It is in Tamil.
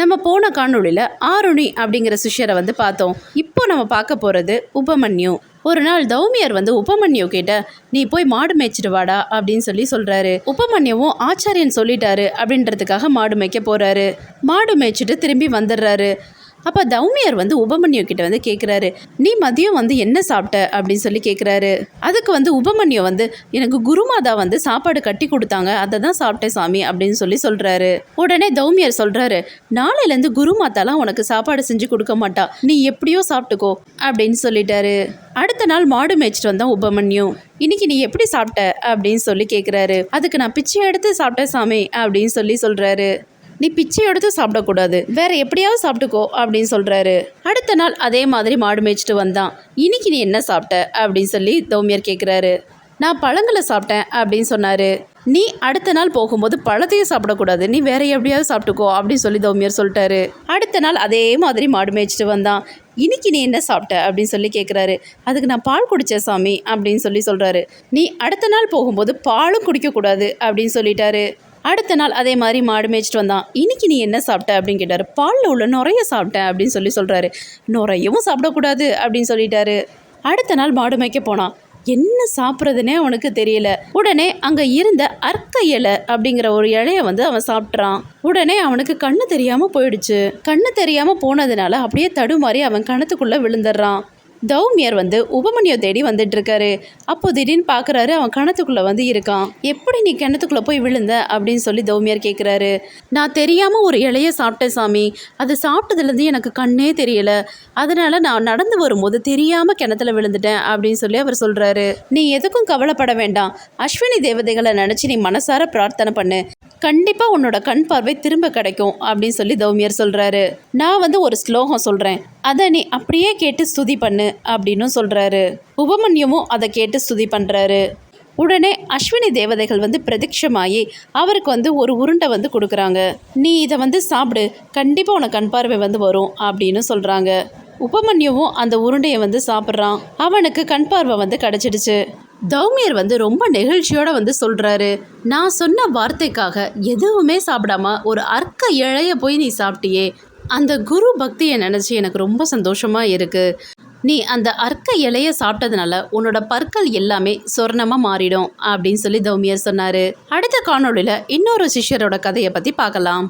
நம்ம போன காணொளியில் ஆருணி அப்படிங்கிற சிஷ்யரை வந்து பார்த்தோம். இப்போ நம்ம பார்க்க போகிறது உபமன்யு. ஒரு நாள் தௌமியர் வந்து உபமன்யு கிட்ட நீ போய் மாடு மேய்ச்சிட்டு வாடா அப்படின்னு சொல்லி சொல்கிறாரு உபமன்யவும் ஆச்சாரியன் சொல்லிட்டாரு அப்படின்றதுக்காக மாடு மேய்க்க போகிறாரு மாடு மேய்ச்சிட்டு திரும்பி வந்துடுறாரு. அப்போ தௌமியர் வந்து உபமன்யு கிட்ட வந்து கேட்குறாரு நீ மதியம் வந்து என்ன சாப்பிட்ட? அப்படின்னு சொல்லி கேட்குறாரு அதுக்கு வந்து உபமன்யு வந்து எனக்கு குருமாதா வந்து சாப்பாடு கட்டி கொடுத்தாங்க அதை தான் சாப்பிட்டேன் சாமி அப்படின்னு சொல்லி சொல்கிறாரு உடனே தௌமியர் சொல்கிறாரு நாளையிலேருந்து குருமாதாலாம் உனக்கு சாப்பாடு செஞ்சு கொடுக்க மாட்டா நீ எப்படியோ சாப்பிட்டுக்கோ அப்படின்னு சொல்லிட்டாரு. அடுத்த நாள் மாடு மேய்ச்சிட்டு வந்தான் உபமன்யு. இன்னைக்கு நீ எப்படி சாப்பிட்ட? அப்படின்னு சொல்லி கேட்குறாரு அதுக்கு நான் பிச்சை எடுத்து சாப்பிட்டேன் சாமி அப்படின்னு சொல்லி சொல்கிறாரு நீ பிச்சை எடுத்து சாப்பிடக்கூடாது. வேற எப்படியாவது சாப்பிட்டுக்கோ அப்படின்னு சொல்றாரு. அடுத்த நாள் அதே மாதிரி மாடு மேய்ச்சிட்டு வந்தான். இன்னைக்கு நீ என்ன சாப்பிட்ட? அப்படின்னு சொல்லி தௌமியர் கேட்குறாரு நான் பழங்களை சாப்பிட்டேன் அப்படின்னு சொன்னாரு. நீ அடுத்த நாள் போகும்போது பழத்தையும் சாப்பிடக்கூடாது. நீ வேற எப்படியாவது சாப்பிட்டுக்கோ அப்படின்னு சொல்லி தௌமியர் சொல்லிட்டாரு. அடுத்த நாள் அதே மாதிரி மாடு மேய்ச்சிட்டு வந்தான். இன்னைக்கு நீ என்ன சாப்பிட்ட? அப்படின்னு சொல்லி கேட்குறாரு அதுக்கு நான் பால் குடித்தேன் சாமி அப்படின்னு சொல்லி சொல்கிறாரு நீ அடுத்த நாள் போகும்போது பாலும் குடிக்கக்கூடாது அப்படின்னு சொல்லிட்டாரு. அடுத்த நாள் அதே மாதிரி மாடு மேய்ச்சிட்டு வந்தான். இன்னைக்கு நீ என்ன சாப்பிட்ட? அப்படின்னு கேட்டார். பாலில் உள்ள நுரைய சாப்பிட்டேன் அப்படின்னு சொல்லி சொல்கிறாரு நுரையவும் சாப்பிடக்கூடாது அப்படின்னு சொல்லிட்டாரு. அடுத்த நாள் மாடு மேய்க்க போனான். என்ன சாப்பிட்றதுனே அவனுக்கு தெரியல. உடனே அங்கே இருந்த அர்க்க இலை அப்படிங்கிற ஒரு இலைய வந்து அவன் சாப்பிட்றான். உடனே அவனுக்கு கண்ணு தெரியாமல் போயிடுச்சு. கண்ணு தெரியாமல் போனதுனால அப்படியே தடுமாறி அவன் கணத்துக்குள்ளே விழுந்துடுறான். தௌமியர் வந்து உபமன்யோ தேடி வந்துட்டு இருக்காரு அப்போ திடீர்னு பார்க்குறாரு அவன் கிணத்துக்குள்ளே வந்து இருக்கான். எப்படி நீ கிணத்துக்குள்ளே போய் விழுந்த? அப்படின்னு சொல்லி தௌமியர் கேட்குறாரு நான் தெரியாமல் ஒரு இலைய சாப்பிட்டேன் சாமி. அது சாப்பிட்டதுலேருந்து எனக்கு கண்ணே தெரியல. அதனால நான் நடந்து வரும்போது தெரியாமல் கிணத்துல விழுந்துட்டேன் அப்படின்னு சொல்லி அவர் சொல்கிறாரு நீ எதுக்கும் கவலைப்பட வேண்டாம். அஸ்வினி தேவதைகளை நினச்சி நீ மனசார பிரார்த்தனை பண்ணு. கண்டிப்பாக உன்னோட கண் பார்வை திரும்ப கிடைக்கும் அப்படின்னு சொல்லி தௌமியர் சொல்கிறாரு நான் வந்து ஒரு ஸ்லோகம் சொல்கிறேன் அதை நீ அப்படியே கேட்டு ஸ்துதி பண்ணு. அப்படின்னு சொல்கிறாரு உபமன்யமும் அதை கேட்டு ஸ்துதி பண்ணுறாரு உடனே அஸ்வினி தேவதைகள் வந்து பிரதிக்ஷமாயி அவருக்கு வந்து ஒரு உருண்டை வந்து கொடுக்குறாங்க. நீ இதை வந்து சாப்பிடு. கண்டிப்பாக உனக்கு கண் பார்வை வந்து வரும் அப்படின்னு சொல்கிறாங்க உபமன்யுவும் அந்த உருண்டையை வந்து சாப்பிட்றான். அவனுக்கு கண் பார்வை வந்து கிடச்சிடுச்சு. தௌமியர் வந்து ரொம்ப நெகிழ்ச்சியோட வந்து சொல்கிறாரு நான் சொன்ன வார்த்தைக்காக எதுவுமே சாப்பிடாம ஒரு அர்க்க இழைய போய் நீ சாப்பிட்டியே. அந்த குரு பக்தியை நினச்சி எனக்கு ரொம்ப சந்தோஷமாக இருக்குது நீ அந்த அர்க்க இலைய சாப்பிட்டதுனால உன்னோட பற்கள் எல்லாமே சொர்ணமாக மாறிடும் அப்படின்னு சொல்லி தௌமியர் சொன்னார். அடுத்த காணொளியில் இன்னொரு சிஷ்யரோட கதையை பற்றி பார்க்கலாம்.